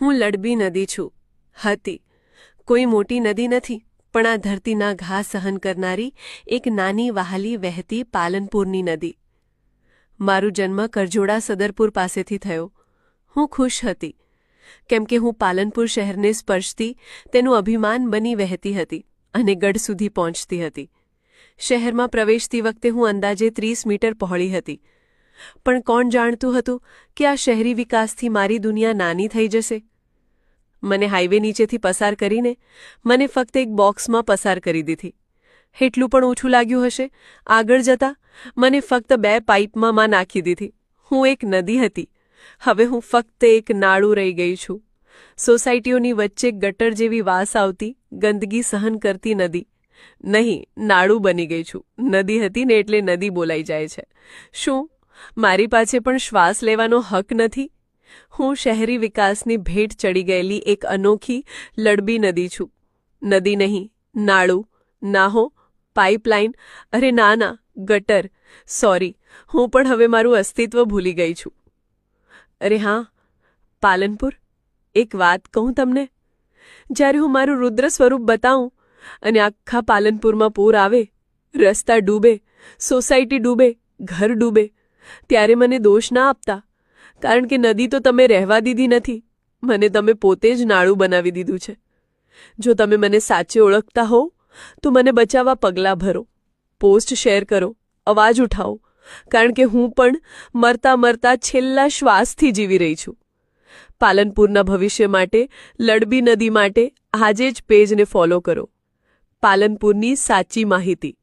હું લડબી નદી છું. હતી. કોઈ મોટી નદી નથી, પણ આ ધરતીના ઘા સહન કરનારી એક નાની વહાલી વહેતી પાલનપુરની નદી. મારું જન્મ કરજોડા સદરપુર પાસેથી થયો. હું ખુશ હતી. કેમ કે હું પાલનપુર શહેરને સ્પર્શતી, તેનું અભિમાન બની વહેતી હતી અને ગઢ સુધી પહોંચતી હતી. શહેરમાં પ્રવેશતી વખતે હું અંદાજે ત્રીસ મીટર પહોળી હતી. પણ કોણ જાણતું હતું કે આ શહેરી વિકાસથી મારી દુનિયા નાની થઈ જશે? મને હાઈવે નીચેથી પસાર કરીને મને ફક્ત એક બોક્સમાં પસાર કરી દીધી. એટલું પણ ઓછું લાગ્યું હશે. આગળ જતા મને ફક્ત બે પાઇપમાં માં નાખી દીધી. હું એક નદી હતી. હવે હું ફક્ત એક નાળું રહી ગઈ છું. સોસાયટીઓની વચ્ચે ગટર જેવી વાસ આવતી ગંદકી સહન કરતી નદી. નહીં, નાળું બની ગઈ છું. નદી હતી ને એટલે નદી બોલાઈ જાય છે. શું મારી પાસે પણ શ્વાસ લેવાનો હક નથી. હું શહેરી વિકાસની ભેટ ચડી ગયેલી એક અનોખી લડબી નદી છું. નદી નહીં, નાળું, નાહો, પાઇપલાઇન, અરે ના ના, ગટર, સોરી, હું પણ હવે મારું અસ્તિત્વ ભૂલી ગઈ છું. અરે હા, પાલનપુર, એક વાત કહું તમને? જ્યારે હું મારું રુદ્ર સ્વરૂપ બતાવું અને આખા પાલનપુરમાં પૂર આવે, રસ્તા ડૂબે, સોસાયટી ડૂબે, ઘર ડૂબે ત્યારે મને દોષ ના આપતા. કારણ કે નદી તો તમે રહેવા દીધી નથી. મને તમે પોતે જ નાળું બનાવી દીધું છે. જો તમે મને સાચે ઓળખતા હો તો મને બચાવવા પગલાં ભરો. પોસ્ટ શેર કરો. અવાજ ઉઠાવો. કારણ કે હું પણ મરતા મરતા છેલ્લા શ્વાસથી જીવી રહી છું. પાલનપુરના ભવિષ્ય માટે, લડબી નદી માટે આજે જ પેજને ફોલો કરો. પાલનપુરની સાચી માહિતી.